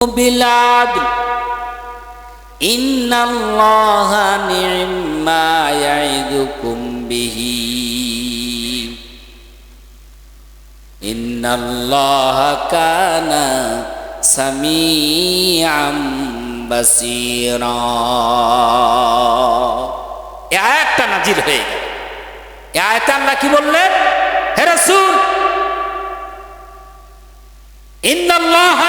بالعدل إن الله نعم ما يعظكم به إن الله كان سميعا بصيرا এই আয়াতটা নাজিল হয়ে গেল এই আয়াতে আল্লাহ কি বললেন হে রাসূল ইন্নাল্লাহ ইয়ামুরুকুম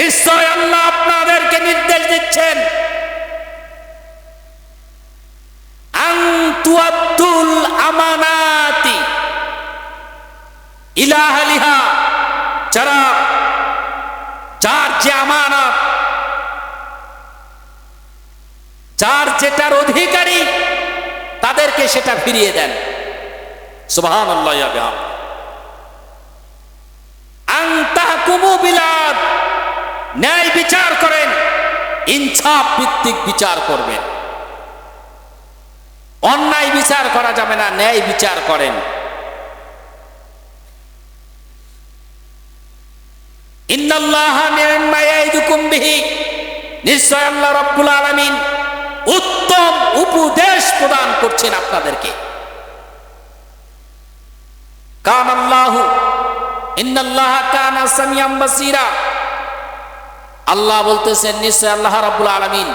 নিশ্চয় আল্লাহ আপনাদেরকে নির্দেশ দিচ্ছেন। আন তুআদ্দুল আমানাতি যারা, যার যে আমানত, যার যেটার অধিকারী, তাদেরকে সেটা ফিরিয়ে দেন। আন্তাহকুমু বিলাদ ন্যায় বিচার করেন, ইনসাফ ভিত্তিক বিচার করবেন। অন্যায় বিচার করা যাবে না, ন্যায় বিচার করেন। নিশ্চয় উত্তম উপদেশ প্রদান করছেন আপনাদেরকে। কান আল্লাহু ইন্নাল্লাহ কানা সামিয়াম বাসীরা। আল্লাহ বলতেছেন, নিশ্চয় আল্লাহ রাব্বুল আলামিন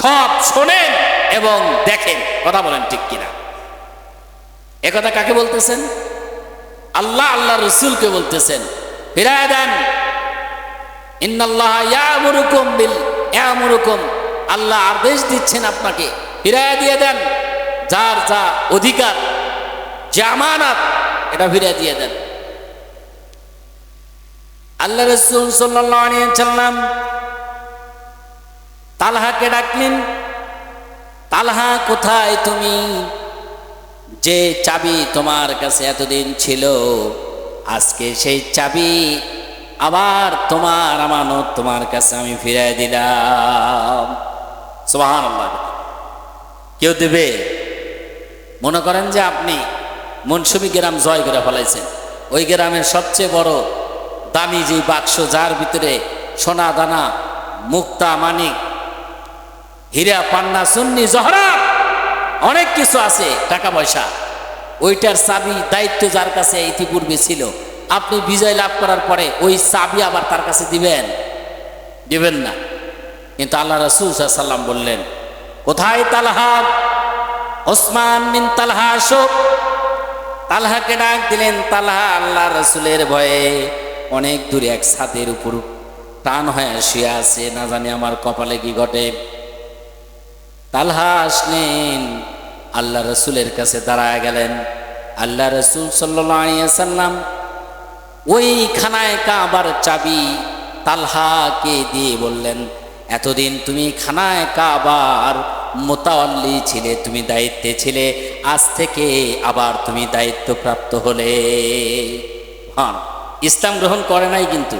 সব শোনেন এবং দেখেন। কথা বলেন ঠিক কিনা? একথা কাকে বলতেছেন? আল্লাহ আল্লাহ রসুলকে বলতেছেন, ফিরায় দেন। ইন্নাল্লাহ ইয়ামুরুকুম বিল, ইয়ামুরুকুম। আল্লাহ আদেশ দিচ্ছেন আপনাকে, ফিরায় দিয়ে দেন। যার যা অধিকার জামানাত এটা ফিরিয়ে দিয়ে দেন। আল্লাহ রসুল সাল্লাম তালহাকে ডাকলেন, তালহা, কোথায় তুমি? যে চাবি তোমার কাছে এতদিন ছিল, আজকে সেই চাবি আবার তোমার আমানত তোমার কাছে আমি ফিরাই দিলাম। সোহান কেউ দেবে? মনে করেন যে আপনি মনসুমি গ্রাম জয় করে ফেলাইছেন। ওই গ্রামের সবচেয়ে বড় দামি যে বাক্স যার ভিতরে সোনা দানা, মুক্তা মানিক, হীরা পান্না, সুন্নি, জহরা, অনেক কিছু আছে টাকা পয়সা। ওইটার চাবি দায়িত্ব যার কাছে ইতিপূর্বে ছিল। আপনি বিজয় লাভ করার পরে ওই চাবি আবার তার কাছে দিবেন। দিবেন না। কিন্তু আল্লাহ রসুল সাল্লাম বললেন, কোথায় তালহা? ওসমান মিন তালহা শোক তালহাকে ডাক দিলেন, তালহা আল্লাহ রসুলের ভয়ে। অনেক দূরে এক ছাদের উপর টান হয়ে শুয়ে আছে, না জানি আমার কপালে কি ঘটে। তালহা আসলেন, আল্লাহ রসুলের কাছে দাঁড়ায় গেলেন। আল্লাহ রসুল সাল্লাম ওই খানায় কাবার চাবি তালহাকে দিয়ে বললেন, এতদিন তুমি খানায় কাবার মোতাল্লি ছিলে, তুমি দায়িত্বে ছিলে, আজ থেকে আবার তুমি দায়িত্বপ্রাপ্ত হলে। হ্যাঁ ইসলাম গ্রহণ করে নাই কিন্তু।